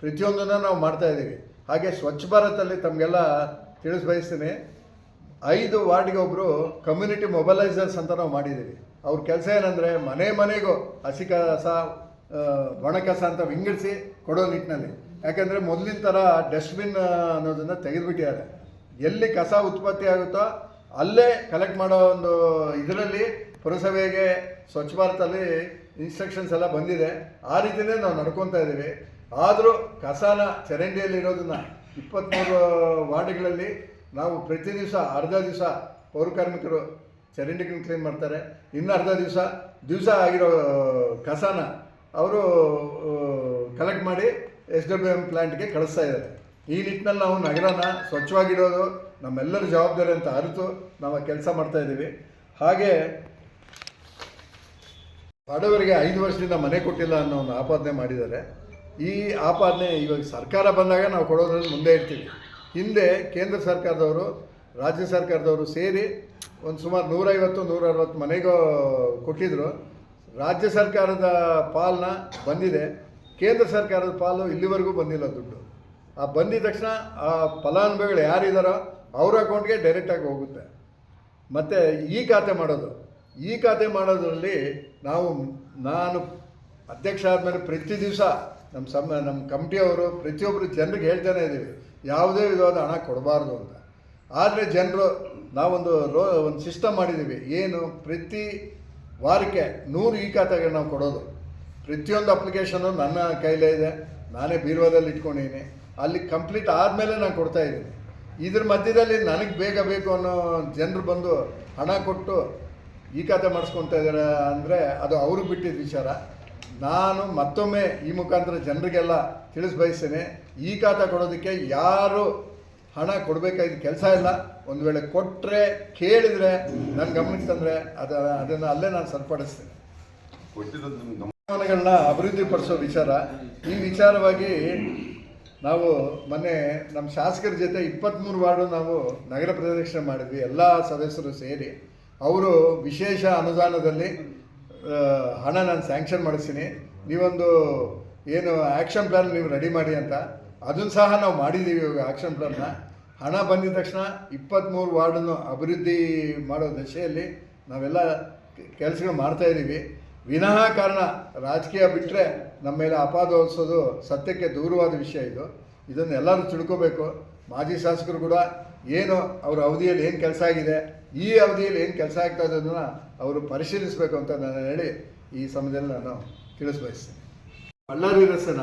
[SPEAKER 1] ಪ್ರತಿಯೊಂದನ್ನು ನಾವು ಮಾಡ್ತಾ ಇದ್ದೀವಿ. ಹಾಗೆ ಸ್ವಚ್ಛ ಭಾರತಲ್ಲಿ ತಮಗೆಲ್ಲ ತಿಳಿಸ್ ಬಯಸ್ತೀನಿ ಐದು ವಾರ್ಡ್ಗೆ ಒಬ್ಬರು ಕಮ್ಯುನಿಟಿ ಮೊಬಲೈಸರ್ಸ್ ಅಂತ ನಾವು ಮಾಡಿದ್ದೀವಿ. ಅವ್ರ ಕೆಲಸ ಏನಂದರೆ ಮನೆ ಮನೆಗೂ ಹಸಿ ಕಸ ಒಣ ಕಸ ಅಂತ ವಿಂಗಡಿಸಿ ಕೊಡೋ ನಿಟ್ಟಿನಲ್ಲಿ ಯಾಕೆಂದರೆ ಮೊದಲಿನ ಥರ ಡಸ್ಟ್ಬಿನ್ ಅನ್ನೋದನ್ನು ತೆಗೆದುಬಿಟ್ಟಿದ್ದಾರೆ. ಎಲ್ಲಿ ಕಸ ಉತ್ಪತ್ತಿ ಆಗುತ್ತೋ ಅಲ್ಲೇ ಕಲೆಕ್ಟ್ ಮಾಡೋ ಒಂದು ಇದರಲ್ಲಿ ಪುರಸಭೆಗೆ ಸ್ವಚ್ಛ ಭಾರತಲ್ಲಿ ಇನ್ಸ್ಟ್ರಕ್ಷನ್ಸ್ ಎಲ್ಲ ಬಂದಿದೆ. ಆ ರೀತಿಯೇ ನಾವು ನಡ್ಕೊತಾ ಇದ್ದೀವಿ ಆದರೂ ಕಸನ ಚರಂಡಿಯಲ್ಲಿ ಇರೋದನ್ನ ಇಪ್ಪತ್ತ್ಮೂರು ವಾರ್ಡ್ಗಳಲ್ಲಿ ನಾವು ಪ್ರತಿ ದಿವಸ, ಅರ್ಧ ದಿವಸ ಪೌರ ಕಾರ್ಮಿಕರು ಚರಂಡಿಗಳನ್ನ ಕ್ಲೀನ್ ಮಾಡ್ತಾರೆ. ಇನ್ನು ಅರ್ಧ ದಿವಸ ದಿವಸ ಆಗಿರೋ ಕಸನ ಅವರು ಕಲೆಕ್ಟ್ ಮಾಡಿ ಎಸ್ ಡಬ್ಲ್ಯೂ ಎಂ ಪ್ಲ್ಯಾಂಟ್ಗೆ ಕಳಿಸ್ತಾ ಇದ್ದಾರೆ. ಈ ನಿಟ್ಟಿನಲ್ಲಿ ನಾವು ನಗರನ ಸ್ವಚ್ಛವಾಗಿಡೋದು, ನಮ್ಮೆಲ್ಲರ ಜವಾಬ್ದಾರಿ ಅಂತ ಅರಿತು ನಾವು ಕೆಲಸ ಮಾಡ್ತಾ ಇದ್ದೀವಿ. ಹಾಗೆ ಬಡವರಿಗೆ ಐದು ವರ್ಷದಿಂದ ಮನೆ ಕೊಟ್ಟಿಲ್ಲ ಅನ್ನೋ ಒಂದು ಆಪಾದನೆ ಮಾಡಿದ್ದಾರೆ. ಈ ಆಪಾದನೆ ಇವಾಗ ಸರ್ಕಾರ ಬಂದಾಗ ನಾವು ಕೊಡೋದ್ರಲ್ಲಿ ಮುಂದೆ ಇರ್ತೀವಿ. ಹಿಂದೆ ಕೇಂದ್ರ ಸರ್ಕಾರದವರು, ರಾಜ್ಯ ಸರ್ಕಾರದವರು ಸೇರಿ ಒಂದು ಸುಮಾರು ನೂರೈವತ್ತು ನೂರ ಅರವತ್ತು ಮನೆಗೂ ಕೊಟ್ಟಿದ್ದರು ರಾಜ್ಯ ಸರ್ಕಾರದ ಪಾಲನ್ನ ಬಂದಿದೆ. ಕೇಂದ್ರ ಸರ್ಕಾರದ ಪಾಲು ಇಲ್ಲಿವರೆಗೂ ಬಂದಿಲ್ಲ ದುಡ್ಡು. ಆ ಬಂದಿದ ತಕ್ಷಣ ಆ ಫಲಾನುಭವಿಗಳು ಯಾರಿದ್ದಾರೋ ಅವ್ರ ಅಕೌಂಟ್ಗೆ ಡೈರೆಕ್ಟಾಗಿ ಹೋಗುತ್ತೆ. ಮತ್ತು ಈ ಖಾತೆ ಮಾಡೋದು. ಈ ಖಾತೆ ಮಾಡೋದರಲ್ಲಿ ನಾವು, ನಾನು ಅಧ್ಯಕ್ಷ ಆದಮೇಲೆ ಪ್ರತಿ ದಿವಸ ನಮ್ಮ ಸಮ ನಮ್ಮ ಕಮಿಟಿಯವರು ಪ್ರತಿಯೊಬ್ಬರು ಜನರಿಗೆ ಹೇಳ್ತಾನೆ ಇದ್ದೀವಿ ಯಾವುದೇ ವಿಧವಾದ ಹಣ ಕೊಡಬಾರ್ದು ಅಂತ. ಆದರೆ ಜನರು ನಾವೊಂದು ರೋ, ಒಂದು ಸಿಸ್ಟಮ್ ಮಾಡಿದ್ದೀವಿ ಏನು ಪ್ರತಿ ವಾರಕ್ಕೆ ನೂರು ಈ ಖಾತೆಗಳು ನಾವು ಕೊಡೋದು. ಪ್ರತಿಯೊಂದು ಅಪ್ಲಿಕೇಶನು ನನ್ನ ಕೈಲೇ ಇದೆ. ನಾನೇ ಬೀರುವಾದಲ್ಲಿ ಇಟ್ಕೊಂಡಿದ್ದೀನಿ. ಅಲ್ಲಿ ಕಂಪ್ಲೀಟ್ ಆದಮೇಲೆ ನಾನು ಕೊಡ್ತಾ ಇದ್ದೀನಿ. ಇದ್ರ ಮಧ್ಯದಲ್ಲಿ ನನಗೆ ಬೇಗ ಬೇಕು ಅನ್ನೋ ಜನರು ಬಂದು ಹಣ ಕೊಟ್ಟು ಈ ಖಾತೆ ಮಾಡಿಸ್ಕೊತಾ ಇದ್ದಾರೆ ಅಂದರೆ ಅದು ಅವ್ರಿಗೆ ಬಿಟ್ಟಿದ್ದ ವಿಚಾರ. ನಾನು ಮತ್ತೊಮ್ಮೆ ಈ ಮುಖಾಂತರ ಜನರಿಗೆಲ್ಲ ತಿಳಿಸ್ ಬಯಸ್ತೇನೆ ಈ ಖಾತೆ ಕೊಡೋದಕ್ಕೆ ಯಾರು ಹಣ ಕೊಡಬೇಕಾದ ಕೆಲಸ ಇಲ್ಲ. ಒಂದು ವೇಳೆ ಕೊಟ್ಟರೆ ಕೇಳಿದರೆ ನನ್ನ ಗಮನಕ್ಕೆ ತಂದರೆ ಅದ ಅದನ್ನು ಅಲ್ಲೇ ನಾನು ಸರಿಪಡಿಸ್ತೇನೆ.
[SPEAKER 3] ಕೊಟ್ಟಿರೋದು ನಿಮ್ಗೆ ಗಮನ
[SPEAKER 1] ಅಭಿವೃದ್ಧಿಪಡಿಸೋ ವಿಚಾರ. ಈ ವಿಚಾರವಾಗಿ ನಾವು ಮೊನ್ನೆ ನಮ್ಮ ಶಾಸಕರ ಜೊತೆ ಇಪ್ಪತ್ತ್ಮೂರು ವಾರ್ಡು ನಾವು ನಗರ ಪ್ರದಕ್ಷಿಣೆ ಮಾಡಿದ್ವಿ ಎಲ್ಲ ಸದಸ್ಯರು ಸೇರಿ. ಅವರು ವಿಶೇಷ ಅನುದಾನದಲ್ಲಿ ಹಣ ನಾನು ಸ್ಯಾಂಕ್ಷನ್ ಮಾಡಿಸ್ತೀನಿ. ನೀವೊಂದು ಏನು ಆ್ಯಕ್ಷನ್ ಪ್ಲ್ಯಾನ್ ನೀವು ರೆಡಿ ಮಾಡಿ ಅಂತ. ಅದನ್ನು ಸಹ ನಾವು ಮಾಡಿದ್ದೀವಿ ಇವಾಗ ಆ್ಯಕ್ಷನ್ ಪ್ಲ್ಯಾನ್ನ ಹಣ ಬಂದಿದ ತಕ್ಷಣ ಇಪ್ಪತ್ತ್ಮೂರು ವಾರ್ಡನ್ನು ಅಭಿವೃದ್ಧಿ ಮಾಡೋ ದಶೆಯಲ್ಲಿ ನಾವೆಲ್ಲ ಕೆಲಸಗಳು ಮಾಡ್ತಾ ಇದ್ದೀವಿ. ವಿನಃ ಕಾರಣ ರಾಜಕೀಯ ಬಿಟ್ಟರೆ ನಮ್ಮ ಮೇಲೆ ಅಪಾದ ಹೊರಿಸೋದು ಸತ್ಯಕ್ಕೆ ದೂರವಾದ ವಿಷಯ ಇದು. ಇದನ್ನು ಎಲ್ಲರೂ ತಿಳ್ಕೋಬೇಕು. ಮಾಜಿ ಶಾಸಕರು ಕೂಡ ಏನು ಅವ್ರ ಅವಧಿಯಲ್ಲಿ ಏನು ಕೆಲಸ ಆಗಿದೆ, ಈ ಅವಧಿಯಲ್ಲಿ ಏನು ಕೆಲಸ ಆಗ್ತಾ ಇರೋದನ್ನ ಅವರು ಪರಿಶೀಲಿಸಬೇಕು ಅಂತ ನಾನು ಹೇಳಿ ಈ ಸಮಯದಲ್ಲಿ ನಾನು ತಿಳಿಸ್ಬಯಸ್ತೇನೆ ಬಳ್ಳಾರಿ ರಸ್ತೆನ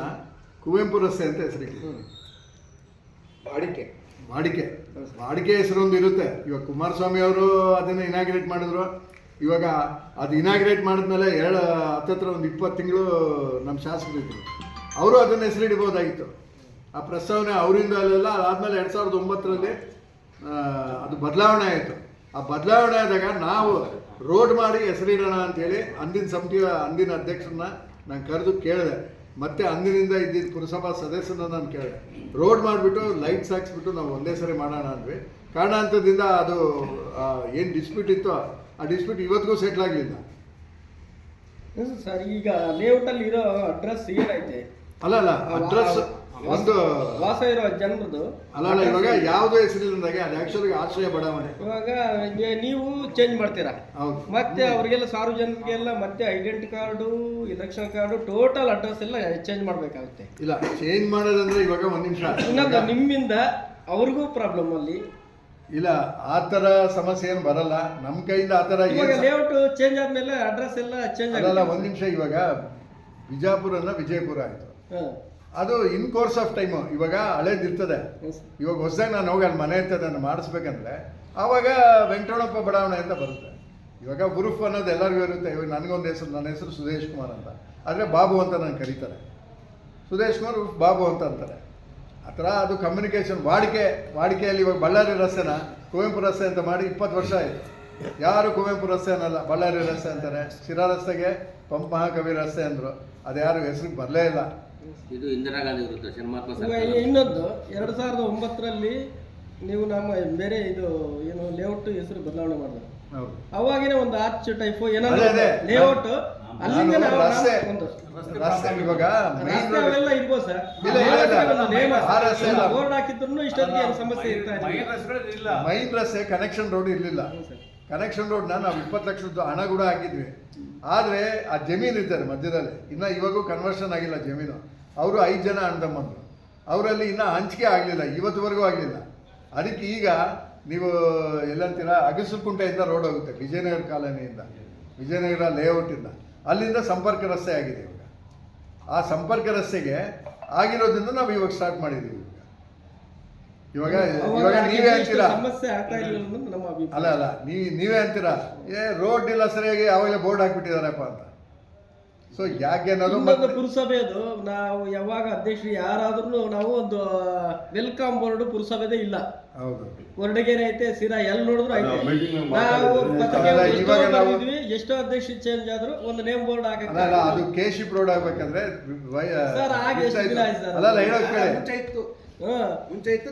[SPEAKER 1] ಕುವೆಂಪು ರಸ್ತೆ ಅಂತ ಹೆಸರಿಗೆ
[SPEAKER 4] ವಾಡಿಕೆ.
[SPEAKER 1] ವಾಡಿಕೆ. ವಾಡಿಕೆ ಹೆಸರೊಂದು ಇರುತ್ತೆ. ಇವಾಗ ಕುಮಾರಸ್ವಾಮಿ ಅವರು ಅದನ್ನು ಇನಾಗ್ರೇಟ್ ಮಾಡಿದ್ರು. ಇವಾಗ ಅದು ಇನಾಗ್ರೇಟ್ ಮಾಡಿದ್ಮೇಲೆ ಎರಡು ಹತ್ತತ್ರ ಒಂದು ಇಪ್ಪತ್ತು ತಿಂಗಳು ನಮ್ಮ ಶಾಸಕರು ಇದ್ದರು ಅವರು ಅದನ್ನು ಹೆಸರಿಡ್ಬೋದಾಗಿತ್ತು ಆ ಪ್ರಸ್ತಾವನೆ ಅವರಿಂದ ಅಲ್ಲೆಲ್ಲ ಆದಮೇಲೆ ಎರಡು ಸಾವಿರದ ಒಂಬತ್ತರಲ್ಲಿ ಅದು ಬದಲಾವಣೆ ಆಯಿತು. ಆ ಬದಲಾವಣೆ ಆದಾಗ ನಾವು ರೋಡ್ ಮಾಡಿ ಹೆಸರಿಡೋಣ ಅಂತೇಳಿ ಅಂದಿನ ಸಮಿತಿಯ ಅಂದಿನ ಅಧ್ಯಕ್ಷರನ್ನ ನಾನು ಕರೆದು ಕೇಳಿದೆ. ಮತ್ತೆ ಅಂದಿನಿಂದ ಇದ್ದಿದ್ದ ಪುರಸಭಾ ಸದಸ್ಯನ ನಾನು ಕೇಳಿದೆ. ರೋಡ್ ಮಾಡಿಬಿಟ್ಟು ಲೈಟ್ಸ್ ಹಾಕ್ಸ್ಬಿಟ್ಟು ನಾವು ಒಂದೇ ಸರಿ ಮಾಡೋಣ ಅಂದ್ವಿ. ಕಾರಣಾಂತದಿಂದ ಅದು ಏನು ಡಿಸ್ಪ್ಯೂಟ್ ಇತ್ತು ಆ ಡಿಸ್ಪ್ಯೂಟ್ ಇವತ್ತಿಗೂ ಸೆಟ್ಲ್ ಆಗಲಿಲ್ಲ.
[SPEAKER 4] ಸರ್ ಈಗ ಲೇಔಟಲ್ಲಿ ಇರೋ ಅಡ್ರೆಸ್ ಏನೈತೆ
[SPEAKER 1] ಅಲ್ಲ ಅಲ್ಲ ಅಡ್ರೆಸ್ ಒಂದು
[SPEAKER 5] ವಾಸ ಇರೋ ಜನರದು
[SPEAKER 1] ಅಲ್ಲ ಅಲ್ಲ ಇವಾಗ ಯಾವುದೇ ಹೆಸರಿಲ್ಲದಾಗ ಅದು ಆಕ್ಚುಲಿ ಆಶ್ರಯ ಬಡಾವಣೆ.
[SPEAKER 5] ಇವಾಗ ನೀವು ಚೇಂಜ್ ಮಾಡ್ತೀರಾ?
[SPEAKER 1] ಹೌದು.
[SPEAKER 5] ಮತ್ತೆ ಅವರಿಗೆಲ್ಲ ಸಾರ್ವಜನಿಕರಿಗೆಲ್ಲ ಮತ್ತೆ identity card election card total address ಎಲ್ಲ ಚೇಂಜ್ ಮಾಡಬೇಕಾಗುತ್ತೆ.
[SPEAKER 1] ಇಲ್ಲ ಚೇಂಜ್ ಮಾಡೋದಂದ್ರೆ ಇವಾಗ ಒಂದು ನಿಮಿಷ.
[SPEAKER 5] ಇನ್ನೊಂದು ನಿಮ್ಮಿಂದ ಅವ್ರಿಗೂ ಪ್ರಾಬ್ಲಮ್ ಅಲ್ಲಿ.
[SPEAKER 1] ಇಲ್ಲ ಆ ಥರ ಸಮಸ್ಯೆ ಏನು ಬರಲ್ಲ. ನಮ್ಮ ಕೈಯಿಂದ ಆ ಥರ
[SPEAKER 5] ಇವಾಗ ಲೇಔಟ್ ಚೇಂಜ್ ಆದಮೇಲೆ ಅಡ್ರೆಸ್ ಎಲ್ಲ ಚೇಂಜ್ ಆಗಲ್ಲ
[SPEAKER 1] ಒಂದು ನಿಮಿಷ ಇವಾಗ. ಬಿಜಾಪುರನ ವಿಜಯಪುರ ಆಯ್ತು.
[SPEAKER 5] ಹಾಂ.
[SPEAKER 1] ಅದು ಇನ್ ಕೋರ್ಸ್ ಆಫ್ ಟೈಮು ಇವಾಗ ಹಳೇದಿರ್ತದೆ ಇವಾಗ ಹೊಸದಾಗಿ ನಾನು ಹೋಗಿ ಅಲ್ಲಿ ಮನೆ ಇರ್ತದೆ ನಾನು ಮಾಡಿಸ್ಬೇಕಂದ್ರೆ ಆವಾಗ ವೆಂಕಟರಮಣಪ್ಪ ಬಡಾವಣೆ ಅಂತ ಬರುತ್ತೆ. ಇವಾಗ ಉರುಫ್ ಅನ್ನೋದು ಎಲ್ಲರಿಗೂ ಇರುತ್ತೆ. ಇವಾಗ ನನಗೊಂದು ಹೆಸರು ನನ್ನ ಹೆಸರು ಸುದೇಶ್ ಕುಮಾರ್ ಅಂತ. ಆದರೆ ಬಾಬು ಅಂತ ನಾನು ಕರೀತಾರೆ. ಸುದೇಶ್ ಕುಮಾರ್ ಉರ್ಫ್ ಬಾಬು ಅಂತ ಅಂತಾರೆ. ಆ ಥರ ಅದು ಕಮ್ಯುನಿಕೇಷನ್ ವಾಡಿಕೆ ವಾಡಿಕೆಯಲ್ಲಿ ಇವಾಗ ಬಳ್ಳಾರಿ ರಸ್ತೆನ ಕುವೆಂಪು ರಸ್ತೆ ಅಂತ ಮಾಡಿ ಇಪ್ಪತ್ತು ವರ್ಷ ಆಯಿತು. ಯಾರು ಕುವೆಂಪು ರಸ್ತೆ ಅನ್ನಲ್ಲ ಬಳ್ಳಾರಿ ರಸ್ತೆ ಅಂತಾರೆ. ಶಿರಾ ರಸ್ತೆಗೆ ಪಂಪ ಮಹಾಕವಿ ರಸ್ತೆ ಅಂದರು. ಅದು ಯಾರು ಹೆಸ್ರಿಗೆ ಬರಲೇ ಇಲ್ಲ.
[SPEAKER 6] ಇದು ಇಂದಿರಾ ಗಾಂಧಿ
[SPEAKER 5] ವಿರುದ್ಧ
[SPEAKER 6] ಸರ್ಕಾರ
[SPEAKER 5] ಇನ್ನೊಂದು ಎರಡು ಸಾವಿರದ ಒಂಬತ್ತರಲ್ಲಿ ನೀವು ನಮ್ಮ ಬೇರೆ ಇದು ಏನು ಲೇಔಟ್ ಹೆಸರು ಬದಲಾವಣೆ ಮಾಡಿದ್ರು.
[SPEAKER 1] ಹೌದು.
[SPEAKER 5] ಅವಾಗಿನ ಒಂದು ಆರ್ಚ್ ಟೈಪ್
[SPEAKER 1] ಅದೇ,
[SPEAKER 5] ಏನಾದ್ರು
[SPEAKER 1] ಅದೇ.
[SPEAKER 5] ಲೇಔಟ್ ಅಲ್ಲಿಂದ
[SPEAKER 1] ನಾನು
[SPEAKER 5] ನಾವು
[SPEAKER 1] ರಸ್ತೆ
[SPEAKER 5] ಒಂದು.
[SPEAKER 1] ರಸ್ತೆ ಇವಾಗ ಮೈನ್
[SPEAKER 5] ರಸ್ತೆ ಅವೆಲ್ಲ ಇರ್ಬೋದು ಸರ್.
[SPEAKER 1] ಇಲ್ಲ, ಇಲ್ಲ, ಇಲ್ಲ. ಆ ರಸ್ತೆ ಇಲ್ಲ.
[SPEAKER 5] ಬೋರ್ಡ್ ಹಾಕಿದ್ರು ಇಷ್ಟೊತ್ತಿಗೆ ಏನು ಸಮಸ್ಯೆ ಇರ್ತಾ ಇರಲಿಲ್ಲ.
[SPEAKER 1] ಮೈನ್ ರಸ್ತೆ ಕನೆಕ್ಷನ್ ರೋಡ್ ಇರ್ಲಿಲ್ಲ. ಕನೆಕ್ಷನ್ ರೋಡ್ನ ನಾವು ಇಪ್ಪತ್ತು ಲಕ್ಷದ ಹಣ ಕೂಡ ಹಾಕಿದ್ವಿ. ಆದ್ರೆ ಆ ಜಮೀನು ಇದ್ದಾರೆ ಮಧ್ಯದಲ್ಲಿ. ಇನ್ನ ಇವಾಗೂ ಕನ್ವರ್ಷನ್ ಆಗಿಲ್ಲ ಜಮೀನು. ಅವರು ಐದು ಜನ ಅಣ್ಣತಮ್ಮಂದರು ಅವರಲ್ಲಿ ಇನ್ನೂ ಹಂಚಿಕೆ ಆಗಲಿಲ್ಲ ಇವತ್ತುವರೆಗೂ ಆಗಲಿಲ್ಲ. ಅದಕ್ಕೆ ಈಗ ನೀವು ಎಲ್ಲಂತೀರ ಅಗಸುಕುಂಟೆಯಿಂದ ರೋಡ್ ಹೋಗುತ್ತೆ ವಿಜಯನಗರ ಕಾಲೋನಿಯಿಂದ ವಿಜಯನಗರ ಲೇಔಟಿಂದ. ಅಲ್ಲಿಂದ ಸಂಪರ್ಕ ರಸ್ತೆ ಆಗಿದೆ ಇವಾಗ. ಆ ಸಂಪರ್ಕ ರಸ್ತೆಗೆ ಆಗಿರೋದ್ರಿಂದ ನಾವು ಇವಾಗ ಸ್ಟಾರ್ಟ್ ಮಾಡಿದ್ದೀವಿ ಇವಾಗ ಇವಾಗ ನೀವೇ ಅಂತೀರಾ? ಅಲ್ಲ ಅಲ್ಲ ನೀ ನೀವೇ ಅಂತೀರಾ? ಏ ರೋಡ್ ಇಲ್ಲ ಸರಿಯಾಗಿ ಯಾವಾಗಲೇ ಬೋರ್ಡ್ ಹಾಕ್ಬಿಟ್ಟಿದಾರಪ್ಪ ಅಂತ. ಸೊ ಯಾಕೆ ಅನ್ನೋದು
[SPEAKER 5] ಇನ್ನೊಂದು ಅದು. ನಾವು ಯಾವಾಗ ಅಧ್ಯಕ್ಷರು ಯಾರಾದ್ರೂ ನಾವು ಒಂದು ವೆಲ್ಕಮ್ ಬೋರ್ಡ್ ಪುರಸಭೆದೇ ಇಲ್ಲ.
[SPEAKER 1] ಹೌದು.
[SPEAKER 5] ಹೊರಡಿಗೆರೆ ಐತೆ ಸಿರಾ ಎಲ್ಲಿ ನೋಡಿದ್ರು ಐತೆ. ನಾವು ಎಷ್ಟೋ
[SPEAKER 1] ಇವಾಗ ನಾವು-
[SPEAKER 5] ಬರ್ದಿದ್ವಿ, ಎಷ್ಟೋ ಅಧ್ಯಕ್ಷ ಚೇಂಜ್ ಆದ್ರೂ ಒಂದು ನೇಮ್ ಬೋರ್ಡ್
[SPEAKER 1] ಅಲ್ಲ ಅಲ್ಲ ಅದು ಕೆ ಶಿಪ್ ರೋಡ್ ಆಗ್ಬೇಕಂದ್ರೆ ವೈ-
[SPEAKER 5] ಸರ್, ಆಗ ಎಷ್ಟು ದಿನ
[SPEAKER 1] ಆಯ್ತು.
[SPEAKER 5] ಆಯ್ತು ಸರ್?
[SPEAKER 1] ಅಲ್ಲ ಅಲ್ಲ ಹೇಳೋದ್ ಕೇಳಿ.
[SPEAKER 4] ಮುಂಚೆ ಇತ್ತು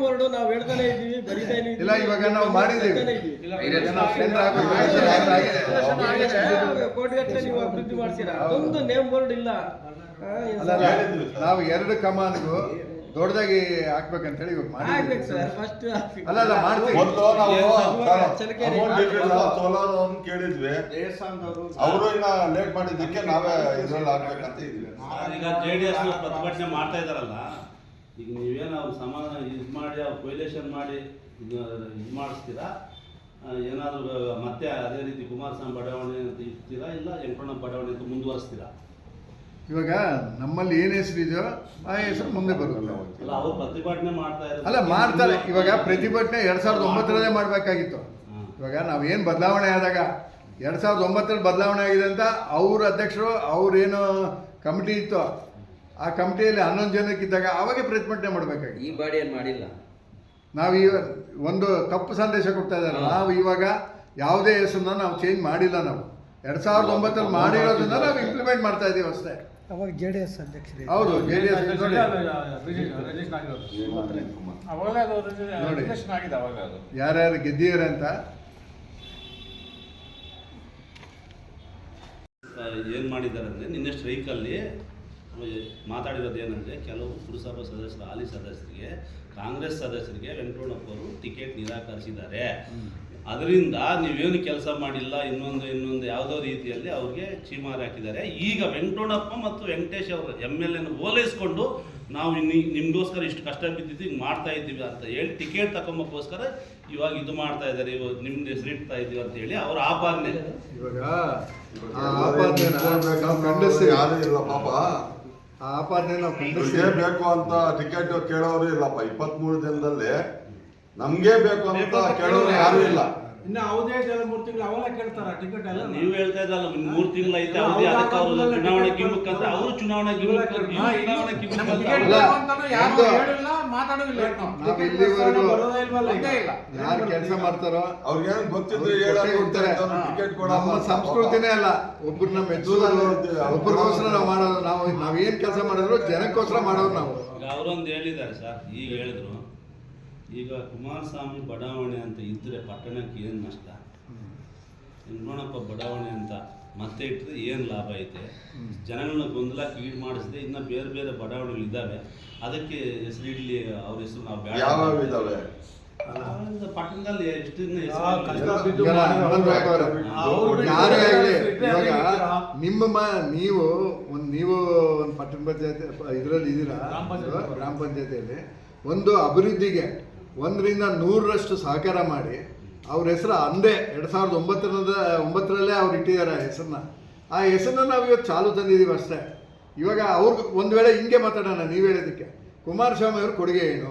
[SPEAKER 5] ಬೋರ್ಡ್ ನಾವು ಹೇಳ್ತಾನೆ ಇದೀವಿ
[SPEAKER 1] ಇಲ್ಲ, ಇವಾಗ ನಾವು
[SPEAKER 5] ಕೋಟಿಗಟ್ಟಲೆ ನೀವು ಅಭಿವೃದ್ಧಿ ಮಾಡ್ತೀರಾ? ಅದೊಂದು ನೇಮ್ ಬೋರ್ಡ್ ಇಲ್ಲ.
[SPEAKER 1] ನಾವು ಎರಡು ಕಮಾನ್ಗೂ ದೊಡ್ಡದಾಗಿ ಹಾಕ್ಬೇಕಂತ ಹೇಳಿ
[SPEAKER 5] ಆಗ್ಬೇಕು
[SPEAKER 1] ಮಾಡಿದ್ದೀವಿ.
[SPEAKER 5] ಸರ್ ಫಸ್ಟ್
[SPEAKER 1] ಅಲ್ಲ ಅಲ್ಲ ಮಾಡ್ತೀವಿ.
[SPEAKER 3] ಮೊದಲು ನಾವು
[SPEAKER 5] ಚಲಕೆರೆ
[SPEAKER 3] ಅಮೌಂಟ್ ಇರಲಿಲ್ಲ ಸೋಲಾರ್ ಅವ್ರನ್ನ ಕೇಳಿದ್ವಿ. ಅವರು ಇನ್ನ ಲೇಟ್ ಮಾಡಿದ್ದಕ್ಕೆ ನಾವೇ ಇದ್ರಲ್ಲಿ ಹಾಕ್ಬೇಕಂತ ಇದ್ವಿ
[SPEAKER 7] ಈಗ ಜೆ ಡಿ ಎಸ್ ಪ್ರತಿಭಟನೆ ಮಾಡ್ತಾ ಇದಾರಲ್ಲ ಈಗ ನೀವೇನು ಅವ್ರು ಸಮಾಧಾನ ಇದು ಮಾಡಿ ಅವ್ರು ಕೊಯ್ಲೇಷನ್ ಮಾಡಿ ಇದು ಇದು ಮಾಡಿಸ್ತೀರಾ? ಏನಾದರೂ ಏನಾದ್ರು ಮತ್ತೆ ಅದೇ ರೀತಿ ಕುಮಾರಸ್ವಾಮಿ ಬಡಾವಣೆ ಅಂತ ಇರ್ತೀರಾ ಇಲ್ಲ ವೆಂಕಟಣ್ಣ ಬಡಾವಣೆ ಅಂತ ಮುಂದುವರಿಸ್ತೀರಾ?
[SPEAKER 1] ಇವಾಗ ನಮ್ಮಲ್ಲಿ ಏನು ಹೆಸರು ಇದೆಯೋ ಆ ಹೆಸರು ಮುಂದೆ ಬರುತ್ತೆ.
[SPEAKER 7] ಅಲ್ಲ ಅವ್ರು ಪ್ರತಿಭಟನೆ ಮಾಡ್ತಾ ಇದ್ದಾರೆ
[SPEAKER 1] ಅಲ್ಲ ಮಾಡ್ತಾರೆ. ಇವಾಗ ಪ್ರತಿಭಟನೆ ಎರಡ್ ಸಾವಿರದ ಒಂಬತ್ತರಲ್ಲೇ ಮಾಡಬೇಕಾಗಿತ್ತು. ಇವಾಗ ನಾವೇನು ಬದಲಾವಣೆ ಆದಾಗ? ಎರಡ್ ಸಾವಿರದ ಒಂಬತ್ತರಲ್ಲಿ ಬದಲಾವಣೆ ಆಗಿದೆ ಅಂತ ಅವ್ರ ಅಧ್ಯಕ್ಷರು ಅವ್ರೇನು ಕಮಿಟಿ ಇತ್ತು. ಆ ಕಮಿಟಿಯಲ್ಲಿ ಹನ್ನೊಂದು ಜನಕ್ಕಿದ್ದಾಗ ಅವಾಗೆ ಪ್ರತಿಭಟನೆ ಮಾಡಬೇಕಾಗಿತ್ತು.
[SPEAKER 6] ಈ ಬಾಡಿ ಏನ್ ಮಾಡಿಲ್ಲ?
[SPEAKER 1] ನಾವು ಈ ಒಂದು ತಪ್ಪು ಸಂದೇಶ ಕೊಡ್ತಾ ಇದ್ದಾರೆ. ನಾವು ಇವಾಗ ಯಾವುದೇ ಹೆಸರನ್ನ ನಾವು ಚೇಂಜ್ ಮಾಡಿಲ್ಲ ನಾವು. ಎರಡ್ ಸಾವಿರದ ಒಂಬತ್ತರಲ್ಲಿ ಮಾಡಿರೋದನ್ನ ನಾವು ಇಂಪ್ಲಿಮೆಂಟ್ ಮಾಡ್ತಾ ಇದೀವಿ ಅಷ್ಟೇ.
[SPEAKER 2] ಅವಾಗ ಜೆ ಡಿ ಎಸ್ ಅಧ್ಯಕ್ಷರು
[SPEAKER 1] ಹೌದು ಜೆ ಡಿ ಎಸ್ ನೋಡಿ
[SPEAKER 8] ಅವಾಗಲೇ ಅದು
[SPEAKER 1] ನೋಡಿ.
[SPEAKER 8] ರಿಜಿಸ್ಟ್ರೇಷನ್ ಆಗಿದೆ ಅವಾಗ ಅದು.
[SPEAKER 1] ಯಾರ್ಯಾರು ಗೆದ್ದಿದ್ದಾರೆ ಅಂತ?
[SPEAKER 7] ಏನು ಮಾಡಿದ್ದಾರೆ ಅಂದರೆ ನಿನ್ನೆ ಸ್ಟ್ರೈಕಲ್ಲಿ ಮಾತಾಡಿರೋದು ಏನಂದರೆ ಕೆಲವು ಪುರಸಭಾ ಸದಸ್ಯರು ಹಾಲಿ ಸದಸ್ಯರಿಗೆ ಕಾಂಗ್ರೆಸ್ ಸದಸ್ಯರಿಗೆ ವೆಂಕಟೋಣಪ್ಪ ಅವರು ಟಿಕೆಟ್ ನಿರಾಕರಿಸಿದ್ದಾರೆ. ಅದರಿಂದ ನೀವೇನು ಕೆಲಸ ಮಾಡಿಲ್ಲ ಇನ್ನೊಂದು ಇನ್ನೊಂದು ಯಾವುದೋ ರೀತಿಯಲ್ಲಿ ಅವ್ರಿಗೆ ಚೀಮಾರಿ ಹಾಕಿದ್ದಾರೆ. ಈಗ ವೆಂಕಟೋಣಪ್ಪ ಮತ್ತು ವೆಂಕಟೇಶ್ ಅವರು ಎಂ ಎಲ್ ಎನ ಓಲೈಸ್ಕೊಂಡು ನಾವು ಇನ್ನು ನಿಮಗೋಸ್ಕರ ಇಷ್ಟು ಕಷ್ಟ ಬಿದ್ದಿದ್ದು ಹಿಂಗೆ ಮಾಡ್ತಾ ಇದ್ದೀವಿ ಅಂತ ಹೇಳಿ ಟಿಕೆಟ್ ತಗೊಂಬಕ್ಕೋಸ್ಕರ ಇವಾಗ ಇದು ಮಾಡ್ತಾ ಇದ್ದಾರೆ ಇವಾಗ ನಿಮ್ದು ಹೆಸರು ಇಡ್ತಾ ಇದ್ದೀವಿ ಅಂತ ಹೇಳಿ ಅವ್ರ ಆಪಾದನೆ.
[SPEAKER 1] ಇವಾಗ ಆ ಆಪಾದನೆನ ನಾವು
[SPEAKER 3] ಯಾರು ಇಲ್ಲ ಪಾಪ.
[SPEAKER 1] ಆ ಆಪಾದನೆ ನಾವು
[SPEAKER 3] ಬೇಕು ಅಂತ ಟಿಕೆಟ್ ಕೇಳೋರು ಇಲ್ಲಪ್ಪ. ಇಪ್ಪತ್ತ್ ಮೂರು ದಿನದಲ್ಲಿ ನಮ್ಗೆ ಬೇಕು ಅಂತ ಕೇಳೋರು ಯಾರು ಇಲ್ಲ.
[SPEAKER 8] ಇನ್ನ ಯಾವುದೇ ಜನ ಮೂರು ತಿಂಗಳು ಅವೆಲ್ಲ ಕೇಳ್ತಾರ ಟಿಕೆಟ್ ಎಲ್ಲ.
[SPEAKER 7] ನೀವು ಹೇಳ್ತಾ ಇದ್ರಲ್ಲ ಮೂರು ತಿಂಗಳು ಐತೆ ಅವಧಿ ಅದಕ್ಕೆ ಅವರು ಚುನಾವಣೆ ಗಿಮ್ಮಕ್ ಅಂತ ಅವರು ಚುನಾವಣೆ
[SPEAKER 8] ಇನ್ನು
[SPEAKER 7] ಚುನಾವಣೆ
[SPEAKER 8] ಅಂತಾನು ಯಾರು ಹೇಳಿಲ್ಲ ಮಾತಾಡೋದಿಲ್ಲ
[SPEAKER 1] ನಾವು
[SPEAKER 8] ಟಿಕೆಟ್
[SPEAKER 1] ಇಲ್ಲಿವರೆಗೂ
[SPEAKER 8] ಬರೋದೇ ಇಲ್ವಲ್ಲ, ಇದೇ ಇಲ್ಲ.
[SPEAKER 1] ಯಾರು ಕೆಲಸ ಮಾಡ್ತಾರೋ
[SPEAKER 3] ಗೊತ್ತಿದ್ರೆ
[SPEAKER 1] ಅವ್ರಿಗೆ
[SPEAKER 3] ಹೇಳೋರು
[SPEAKER 1] ಕೊಟ್ಟೇ ಕೊಡ್ತಾರೆ.
[SPEAKER 3] ಟಿಕೆಟ್
[SPEAKER 1] ನಮ್ಮ ಸಂಸ್ಕೃತಿನೇ ಅಲ್ಲ. ಒಬ್ಬರನ್ನ ಮೆಚ್ಚುದಲ್ಲ ಒಬ್ಬರಿಗೋಸ್ಕರ ನಾವು ಮಾಡೋದು. ನಾವು ನಾವೇನ್ ಕೆಲಸ ಮಾಡಿದ್ರು ಜನಕ್ಕೋಸ್ಕರ ಮಾಡೋದು ನಾವು.
[SPEAKER 7] ಅವರೊಂದು ಹೇಳಿದ್ದಾರೆ ಸರ್ ಈಗ ಹೇಳಿದ್ರು. ಈಗ ಕುಮಾರಸ್ವಾಮಿ ಬಡಾವಣೆ ಅಂತ ಇದ್ರೆ ಪಟ್ಟಣಕ್ಕೆ ಏನು ನಷ್ಟ? ನೋಡಪ್ಪ ಬಡಾವಣೆ ಅಂತ ಮತ್ತೆ ಇಟ್ಟರೆ ಏನು ಲಾಭ ಐತೆ? ಜನಗಳನ್ನ ಗೊಂದಲ ಈಡು ಮಾಡಿಸಿದೆ ಇನ್ನು ಬೇರೆ ಬೇರೆ ಬಡಾವಣೆಗಳು ಇದ್ದಾವೆ ಅದಕ್ಕೆ ಹೆಸರು ಇಡ್ಲಿ ಅವ್ರ ಹೆಸರು ನಾವು ಬೇಡ
[SPEAKER 3] ಯಾವ್ಯಾವ ಇದಾವೆ?
[SPEAKER 7] ಪಟ್ಟಣದಲ್ಲಿ ಎಷ್ಟು
[SPEAKER 8] ಇದ್ದೀರಾ?
[SPEAKER 1] ನಿಮ್ಮ ಮ ನೀವು ಒಂದು ನೀವು ಒಂದು ಪಟ್ಟಣ ಪಂಚಾಯತ್ ಇದರಲ್ಲಿ ಇದ್ದೀರಾ
[SPEAKER 8] ಗ್ರಾಮ ಪಂಚಾಯತ್.
[SPEAKER 1] ಗ್ರಾಮ ಪಂಚಾಯತಿಯಲ್ಲಿ. ಒಂದು ಅಭಿವೃದ್ಧಿಗೆ ಒಂದರಿಂದ ನೂರರಷ್ಟು ಸಹಕಾರ ಮಾಡಿ ಅವ್ರ ಹೆಸರು ಅಂದೇ ಎರಡು ಸಾವಿರದ ಒಂಬತ್ತರಿಂದ ಒಂಬತ್ತರಲ್ಲೇ ಅವ್ರು ಇಟ್ಟಿದ್ದಾರೆ ಆ ಹೆಸರನ್ನ. ಆ ಹೆಸರನ್ನ ನಾವು ಇವತ್ತು ಚಾಲು ತಂದಿದ್ದೀವಿ ಅಷ್ಟೇ. ಇವಾಗ ಅವ್ರಿಗೆ ಒಂದು ವೇಳೆ ಹಿಂಗೆ ಮಾತಾಡೋಣ ನೀವು ಹೇಳಿದ್ದಕ್ಕೆ. ಕುಮಾರಸ್ವಾಮಿ ಅವ್ರ ಕೊಡುಗೆ ಏನು?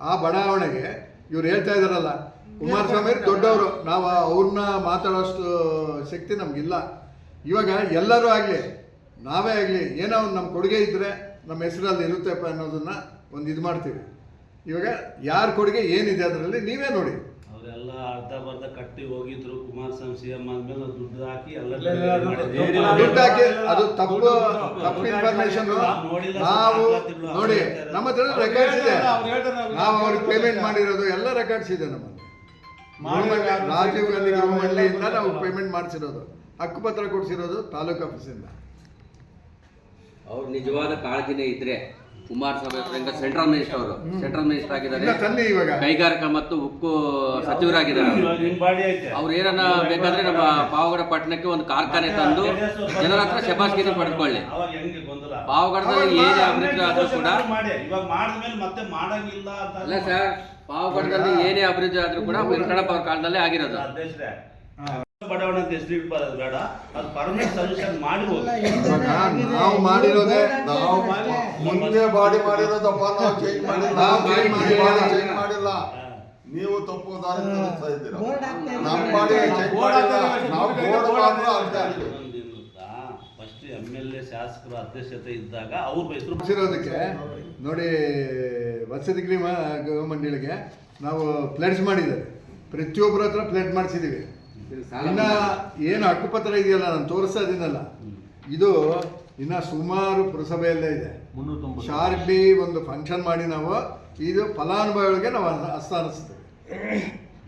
[SPEAKER 1] ಆ ಬಡಾವಣೆಗೆ ಇವ್ರು ಹೇಳ್ತಾ ಇದ್ದಾರಲ್ಲ ಕುಮಾರಸ್ವಾಮಿ ಅವ್ರು ದೊಡ್ಡವರು ನಾವು ಅವ್ರನ್ನ ಮಾತಾಡೋಷ್ಟು ಶಕ್ತಿ ನಮಗಿಲ್ಲ. ಇವಾಗ ಎಲ್ಲರೂ ಆಗಲಿ ನಾವೇ ಆಗಲಿ ಏನೋ ಒಂದು ನಮ್ಮ ಕೊಡುಗೆ ಇದ್ದರೆ ನಮ್ಮ ಹೆಸರಲ್ಲಿ ಇರುತ್ತೆಪ್ಪ ಅನ್ನೋದನ್ನ ಒಂದು ಇದು ಮಾಡ್ತೀವಿ. ಇವಾಗ ಯಾರ ಕೊಡುಗೆ ಏನಿದೆ ಅದರಲ್ಲಿ ನೀವೇ ನೋಡಿ.
[SPEAKER 7] ಅವರೆಲ್ಲ ಅರ್ಧ ಬರ್ಧ ಕಟ್ಟಿ ಹೋಗಿದ್ರು ಕುಮಾರಸ್ವಾಮಿ ಸಿ ಎಂ ಆದ್ಮೇಲೆ ದುಡ್ಡು ಹಾಕಿ
[SPEAKER 8] ದುಡ್ಡು
[SPEAKER 1] ಹಾಕಿ ಅದು ತಪ್ಪು ತಪ್ಪು ಇನ್ಫಾರ್ಮೇಶನ್ ನಾವು ನೋಡಿ. ನಮ್ಮ ಹತ್ರ ರೆಕಾರ್ಡ್ಸ್ ಇದೆ.
[SPEAKER 8] ಅವ್ರು ಹೇಳ್ತಾರೆ ನಾವು
[SPEAKER 1] ಅವ್ರಿಗೆ ಪೇಮೆಂಟ್ ಮಾಡಿರೋದು ಎಲ್ಲ ರೆಕಾರ್ಡ್ಸ್ ಇದೆ ನಮ್ಮಲ್ಲಿ. ರಾಜೀವ್ ಗಾಂಧಿ ಗೃಹಮಂಡಳಿಯಿಂದ ನಾವು ಪೇಮೆಂಟ್ ಮಾಡಿಸಿರೋದು. ಹಕ್ಕುಪತ್ರ ಕೊಡಿಸಿರೋದು ತಾಲೂಕು ಆಫೀಸಿಂದ
[SPEAKER 6] ಅವ್ರು ನಿಜವಾದ ಕಾಳಜಿನೇ ಇದ್ರೆ ಕುಮಾರಸ್ವಾಮಿ ಅವರು ಈಗ ಸೆಂಟ್ರಲ್ ಮಿನಿಸ್ಟರ್ ಅವರು. ಸೆಂಟ್ರಲ್ ಮಿನಿಸ್ಟರ್ ಆಗಿದ್ದಾರೆ.
[SPEAKER 1] ಇವಾಗ.
[SPEAKER 6] ಕೈಗಾರಿಕಾ ಮತ್ತು ಉಕ್ಕು ಸಚಿವರಾಗಿದ್ದಾರೆ ಅವ್ರು. ಏನನ್ನ ಬೇಕಾದ್ರೆ ನಮ್ಮ ಪಾವಗಡ ಪಟ್ಟಣಕ್ಕೆ ಒಂದು ಕಾರ್ಖಾನೆ ತಂದು ಜನರ ಹತ್ರ ಶಬಾಷ್ಗಿರಿ ಪಡ್ಕೊಳ್ಳಿ. ಪಾವಗಡದಲ್ಲಿ ಏನೇ ಅಭಿವೃದ್ಧಿ ಆದ್ರೂ ಕೂಡ ಅಲ್ಲ ಸರ್ ಪಾವಗಡದಲ್ಲಿ ಏನೇ ಅಭಿವೃದ್ಧಿ ಆದ್ರೂ ಕೂಡ ವೆಂಕಟಪ್ಪ ಅವ್ರ ಕಾಲದಲ್ಲೇ ಆಗಿರೋದು.
[SPEAKER 7] ಬಡಾವಣೆ ಅಂತ ಹೆಸರು ಬೇಡ. ಅದು ಪರ್ಮನೆಂಟ್ ಸೊಲ್ಯೂಷನ್ ಮಾಡಿ ಹೋಗಿ.
[SPEAKER 1] ನಾವು ಮಾಡಿರೋದೇ
[SPEAKER 3] ನಾವು ಮುಂದೆ ಬಾಡಿ ಮಾಡಿರೋದಪ್ಪ ನಾವು ಚೇಂಜ್ ಮಾಡಿಲ್ಲ.
[SPEAKER 1] ನಾವು change ಮಾಡಿಲ್ಲ.
[SPEAKER 3] ಚೇಂಜ್ ಮಾಡಿಲ್ಲ. ನೀವು ತಪ್ಪು ದಾರಿ ತೋರಿಸ್ತಾ ಇದ್ದೀರಾ. ನಮ್ಮ ಬಾಡಿ ಚೇಂಜ್ ಮಾಡಿಲ್ಲ. ನಾವು ಬೋರ್ಡ್ ಮಾತ್ರ ಆಗ್ತಾ ಇದ್ದೀವಿ
[SPEAKER 7] ಫಸ್ಟ್ ಎಂ ಎಲ್ ಎ ಶಾಸಕರ ಅಧ್ಯಕ್ಷತೆ ಇದ್ದಾಗ ಅವ್ರ ಹೆಸರು
[SPEAKER 1] ಮುಗಿಸಿರೋದಕ್ಕೆ ನೋಡಿ ವಸತಿ ಗೃಹ ಮಂಡಳಿಗೆ ನಾವು ಪ್ಲೆಡ್ಜ್ ಮಾಡಿದ್ದೇವೆ. ಪ್ರತಿಯೊಬ್ಬರ ಹತ್ರ ಪ್ಲೆಡ್ ಮಾಡಿಸಿದ್ದೀವಿ. ಇನ್ನ ಏನು ಹಕ್ಕುಪತ್ರ ಇದೆಯಲ್ಲ ನಾನು ತೋರಿಸ್ತಾ ಇದ್ದೀನಲ್ಲ. ಇದು ಇನ್ನ ಸುಮಾರು ಪುರಸಭೆಯಲ್ಲೇ ಇದೆ. ಶಾರ್ಲಿ ಒಂದು ಫಂಕ್ಷನ್ ಮಾಡಿ ನಾವು ಇದು ಫಲಾನುಭವಿಗಳಿಗೆ ನಾವು ಹಸ್ತಾನಿಸ್ತೇವೆ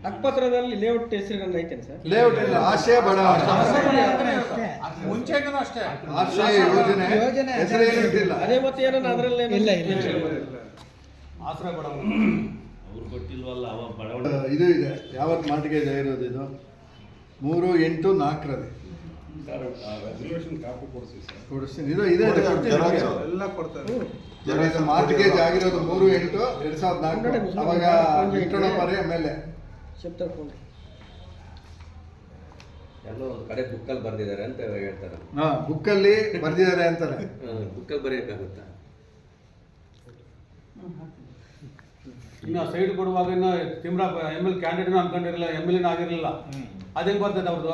[SPEAKER 5] ಹಕ್ಕುಪತ್ರದಲ್ಲಿ ಲೇಔಟ್ ಹೆಸರುಗಳನ್ನ ಐತೇನೆ ಸರ್?
[SPEAKER 1] ಲೇಔಟ್ ಇಲ್ಲ ಆಶಯ ಬಡಾವಣೆ
[SPEAKER 2] ಅಷ್ಟೇ.
[SPEAKER 8] ಮುಂಚೆಯಿಂದನೂ ಅಷ್ಟೇ.
[SPEAKER 1] ಆಶಯ ಯೋಜನೆ.
[SPEAKER 2] ಯೋಜನೆ
[SPEAKER 1] ಹೆಸರೇನು ಇಟ್ಟಿಲ್ಲ
[SPEAKER 5] ಅದೇ ಮತ್ತೆ ಏನನ್ನ ಅದರಲ್ಲಿ
[SPEAKER 2] ಇಲ್ಲ, ಇಲ್ಲ,
[SPEAKER 8] ಆಶ್ರಯ ಬಡವ
[SPEAKER 7] ಅವ್ರು ಕೊಟ್ಟಿಲ್ವಲ್ಲ ಅವ ಬಡವಣೆ
[SPEAKER 1] ಇದು ಇದೆ ಯಾವತ್ತು ಮಾಟಿಗೆ ಇದೆ ಇರೋದು ಇದು? ಮೂರು ಎಂಟು ನಾಲ್ಕರಲ್ಲಿ. ಕೊಡಿಸ್ತೀನಿ. ಇದು ಇದೆ ಇದೆ, ಕೊಡ್ತೀನಿ. ನಿಮಗೆ.
[SPEAKER 8] ಎಲ್ಲ ಕೊಡ್ತಾರೆ.
[SPEAKER 1] ಇದು ಮಾರ್ಟಿಗೇಜ್ ಆಗಿರೋದು ಮೂರು ಎಂಟು ಎರಡ್ ಸಾವಿರದ ನಾಲ್ಕು. ಅವಾಗ ವೆಂಕಟಪ್ಪರೇ ಆಮೇಲೆ
[SPEAKER 5] ಶಬ್ದ ತಗೊಂಡು
[SPEAKER 6] ಎಲ್ಲೋ ಒಂದು ಕಡೆ ಬುಕ್ಕಲ್ಲಿ ಬರ್ದಿದ್ದಾರೆ ಅಂತ ಹೇಳ್ತಾರೆ.
[SPEAKER 1] ಹಾ ಬುಕ್ಕಲ್ಲಿ ಬರ್ದಿದ್ದಾರೆ ಅಂತಾರೆ.
[SPEAKER 6] ಬುಕ್ಕಲ್ಲಿ ಬರೆಯೋಕ್ಕಾಗುತ್ತಾ?
[SPEAKER 8] ಇನ್ನು ಸೈಡ್ ಕೊಡುವಾಗ ಇನ್ನು ತಿಮ್ರ ಎಂ ಎಲ್ ಕ್ಯಾಂಡಿಡೇಟ್ ಅನ್ಕೊಂಡಿರಲಿಲ್ಲ ಎಂ ಎಲ್ ಆಗಿರಲಿಲ್ಲ. ಅದೇನ್ ಬರ್ತದೆ ಅವ್ರದ್ದು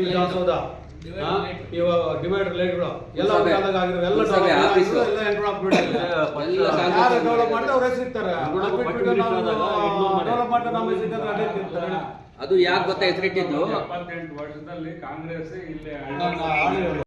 [SPEAKER 8] ವಿಧಾನಸೌಧ? ಇವಾಗ ಡಿವೈಡರ್ ಲೈಟ್ಗಳು ಎಲ್ಲ
[SPEAKER 6] ಪುರಸಭೆ.
[SPEAKER 8] ಕಾಲದಾಗ ಆಗಿರೋ ಎಲ್ಲ ಯಾರು
[SPEAKER 6] ಅವ್ರು
[SPEAKER 8] ಡೆವಲಪ್ ಮಾಡಿದ್ರೆ ಅವ್ರ ಹೆಸರು ಡೆವಲಪ್ ಮಾಡಿದ್ರೆ ನಮ್ಮ ಅದೇ
[SPEAKER 6] ಯಾಕೆ ಗೊತ್ತಾ ಹೆಸರಿಟ್ಟಿದ್ದು
[SPEAKER 9] ಎಪ್ಪತ್ತೆಂಟು ವರ್ಷದಲ್ಲಿ ಕಾಂಗ್ರೆಸ್ ಇಲ್ಲಿ.